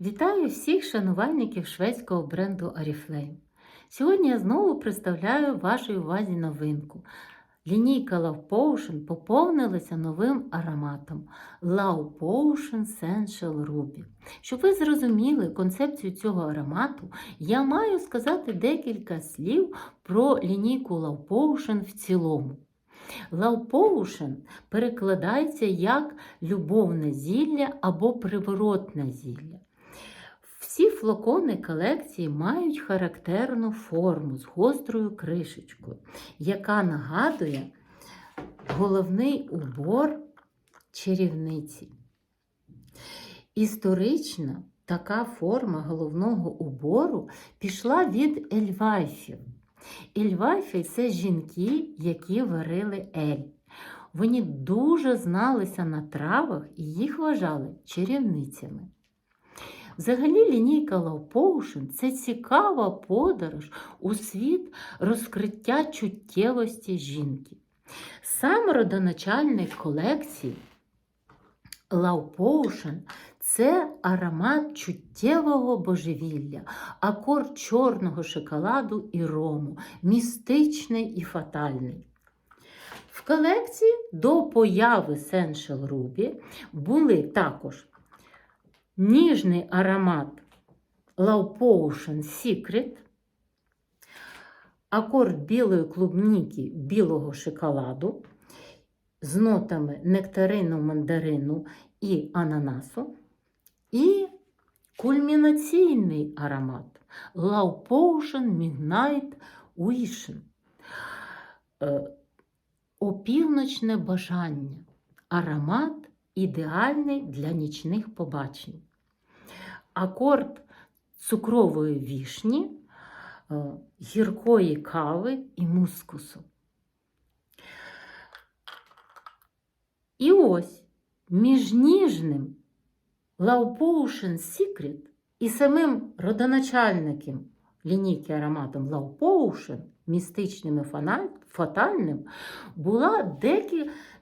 Вітаю всіх шанувальників шведського бренду Oriflame. Сьогодні я знову представляю вашій увазі новинку. Лінійка Love Potion поповнилася новим ароматом Love Potion Sensual Ruby. Щоб ви зрозуміли концепцію цього аромату, я маю сказати декілька слів про лінійку Love Potion в цілому. Love Potion перекладається як любовне зілля або приворотне зілля. Всі флакони колекції мають характерну форму з гострою кришечкою, яка нагадує головний убор чарівниці. Історично така форма головного убору пішла від ельвайфів. Ельвайфи це жінки, які варили ель. Вони дуже зналися на травах і їх вважали чарівницями. Взагалі, лінійка Love це цікава подорож у світ розкриття чуттєвості жінки. Сам родоначальник колекції Love це аромат чуттєвого божевілля, акорд чорного шоколаду і рому, містичний і фатальний. В колекції до появи Sensual Ruby були також ніжний аромат Love Potion Secret, акорд білої клубніки білого шоколаду з нотами нектарину, мандарину і ананасу, і кульмінаційний аромат Love Potion Midnight Vision. Е, Опівночне бажання. Аромат ідеальний для нічних побачень. Акорд цукрової вішні, е, гіркої кави і мускусу. І ось між ніжним Love Potion Secret і самим родоначальником лінійки ароматом Love Potion, містичним і фатальним, була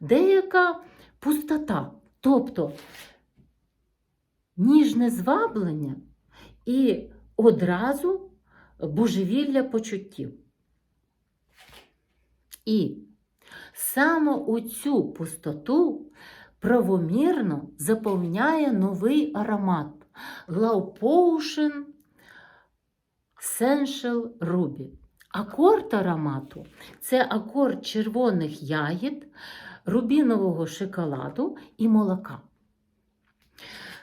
деяка пустота. Тобто ніжне зваблення і одразу божевілля почуттів. І саме у цю пустоту правомірно заповняє новий аромат Potion Sensual Ruby. Акорд аромату це акорд червоних ягід, рубінового шоколаду і молока.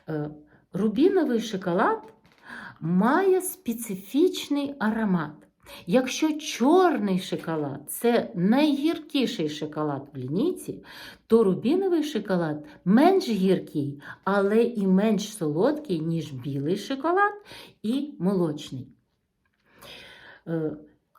Е, Рубіновий шоколад має специфічний аромат. Якщо чорний шоколад це найгіркіший шоколад в лінійці, то рубіновий шоколад менш гіркий, але і менш солодкий, ніж білий шоколад і молочний. Е,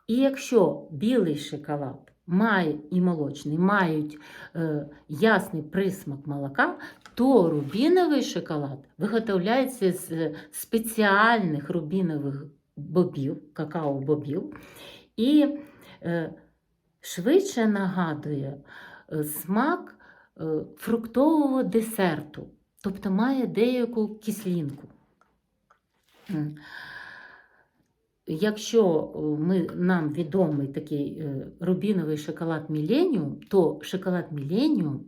І якщо білий шоколад має і молочний мають е, ясний присмак молока, то рубіновий шоколад виготовляється з е, спеціальних рубінових бобів, какао-бобів, і е, швидше нагадує е, смак фруктового десерту, тобто має деяку кислинку. Якщо ми, нам відомий такий рубіновий шоколад Міленіум, то шоколад Міленіум,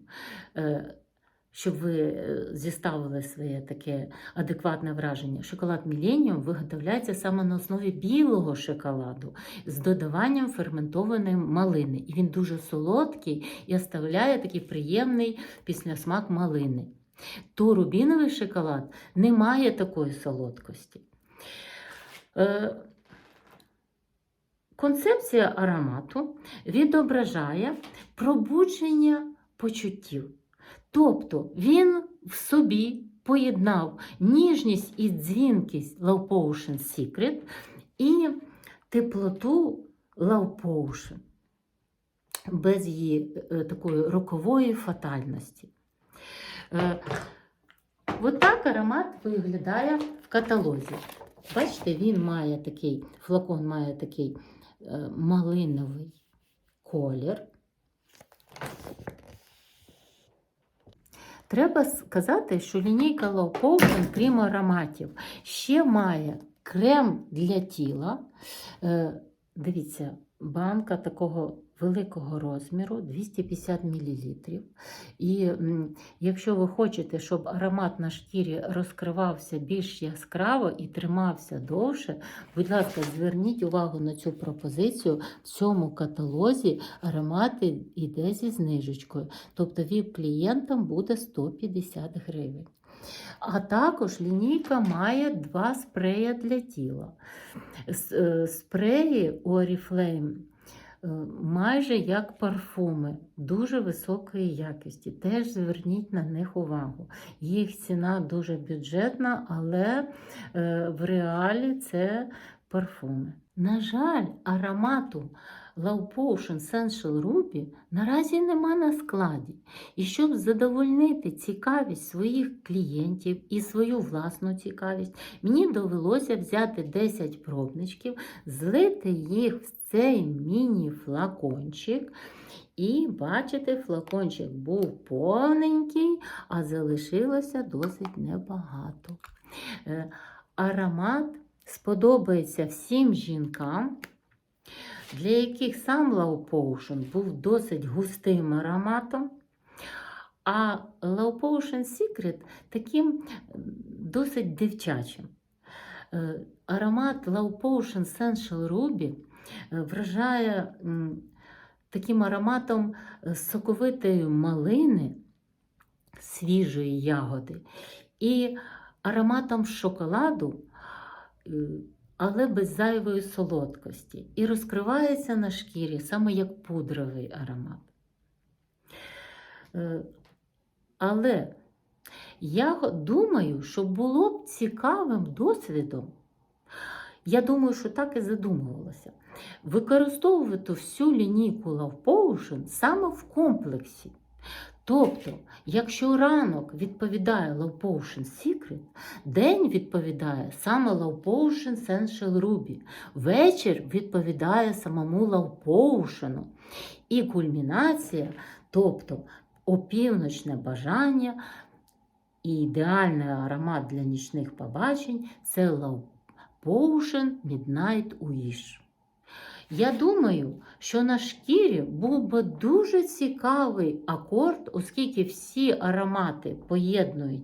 щоб ви е, зіставили своє таке адекватне враження, шоколад Міленіум виготовляється саме на основі білого шоколаду з додаванням ферментованої малини. І він дуже солодкий і оставляє такий приємний післясмак малини. То рубіновий шоколад не має такої солодкості. Е, Концепція аромату відображає пробудження почуттів. Тобто він в собі поєднав ніжність і дзвінкість Love Potion Secret і теплоту Love Potion без її е, такої рокової фатальності. Е, От так аромат виглядає в каталозі. Бачите, він має такий, флакон має такий е, малиновий колір. Треба сказати, що лінійка Low Potion, крім ароматів, ще має крем для тіла. Е, Дивіться, банка такого великого розміру 250 мл. І якщо ви хочете, щоб аромат на шкірі розкривався більш яскраво і тримався довше, будь ласка, зверніть увагу на цю пропозицію. В цьому каталозі аромати йде зі знижечкою. Тобто ВІП-клієнтам буде 150 гривень. А також лінійка має два спреї для тіла. Е, Спреї Oriflame майже як парфуми, дуже високої якості. Теж зверніть на них увагу. Їх ціна дуже бюджетна, але е, в реалі це парфуми. На жаль, аромату Low Potion Essential Ruby наразі нема на складі. І щоб задовольнити цікавість своїх клієнтів і свою власну цікавість, мені довелося взяти 10 пробничків, злити їх в цей міні-флакончик. І бачите, флакончик був повненький, а залишилося досить небагато. Е, Аромат сподобається всім жінкам, для яких сам Low Potion був досить густим ароматом. А Low Potion Secret таким досить дівчачим. Е, Аромат Low Potion Essential Ruby е, вражає таким ароматом е, соковитої малини, свіжої ягоди, і ароматом шоколаду, але без зайвої солодкості. І розкривається на шкірі саме як пудровий аромат. Е, Але я думаю, що було б цікавим досвідом. Я думаю, що так і задумувалося. Використовувати всю лінійку Love Potion саме в комплексі. Тобто, якщо ранок відповідає Love Potion Secret, день відповідає саме Love Potion Essential Ruby, вечір відповідає самому Love Potion. І кульмінація, тобто опівночне бажання і ідеальний аромат для нічних побачень це Love Potion Midnight Wish. Я думаю, що на шкірі був би дуже цікавий акорд, оскільки всі аромати поєднують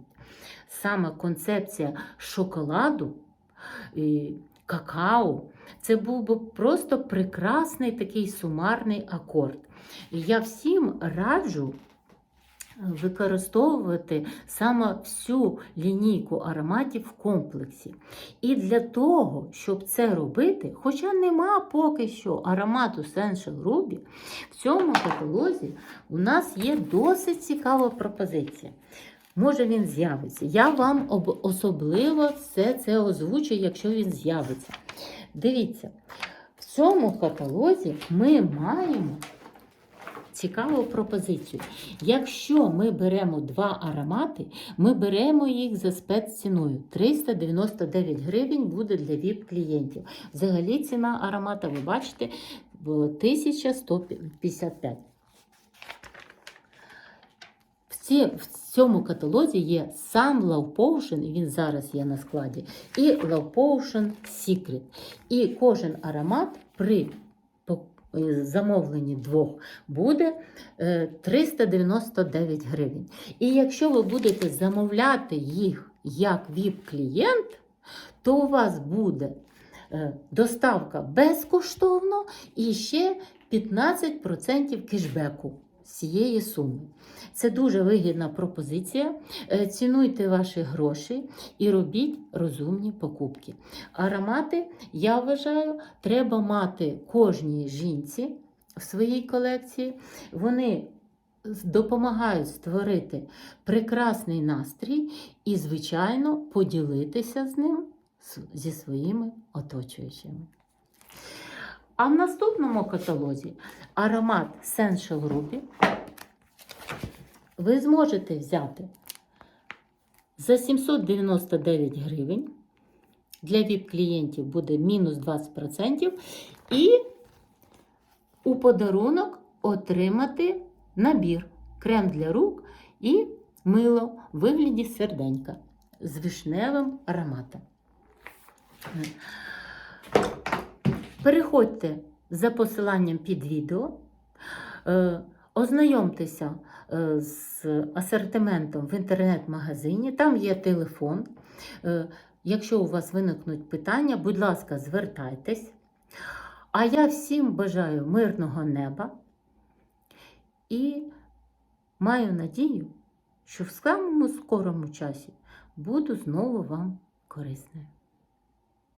саме концепція шоколаду, какао. Це був би просто прекрасний такий сумарний акорд. Я всім раджу використовувати саме всю лінійку ароматів в комплексі. І для того, щоб це робити, хоча нема поки що аромату Essential Ruby, в цьому каталозі у нас є досить цікава пропозиція. Може він з'явиться. Я вам особливо все це озвучу, якщо він з'явиться. Дивіться, в цьому каталозі ми маємо цікаву пропозицію. Якщо ми беремо два аромати, ми беремо їх за спецціною. 399 гривень буде для ВІП-клієнтів. Взагалі ціна аромата, ви бачите, в 1155. В, цьому каталозі є сам Love Potion, він зараз є на складі, і Love Potion Secret. І кожен аромат при замовленні двох буде е, 399 гривень. І якщо ви будете замовляти їх як ВІП-клієнт, то у вас буде е, доставка безкоштовно і ще 15% кешбеку цієї суми. Це дуже вигідна пропозиція. Е, Цінуйте ваші гроші і робіть розумні покупки. Аромати, я вважаю, треба мати кожній жінці в своїй колекції. Вони допомагають створити прекрасний настрій і, звичайно, поділитися з ним зі своїми оточуючими. А в наступному каталозі аромат Essential Ruby ви зможете взяти за 799 гривень. Для ВІП-клієнтів буде мінус 20%. І у подарунок отримати набір крем для рук і мило у вигляді серденька з вишневим ароматом. Переходьте за посиланням під відео, е, ознайомтеся е, з асортиментом в інтернет-магазині, там є телефон. Е, Якщо у вас виникнуть питання, будь ласка, звертайтесь. А я всім бажаю мирного неба і маю надію, що в самому скорому часі буду знову вам корисною.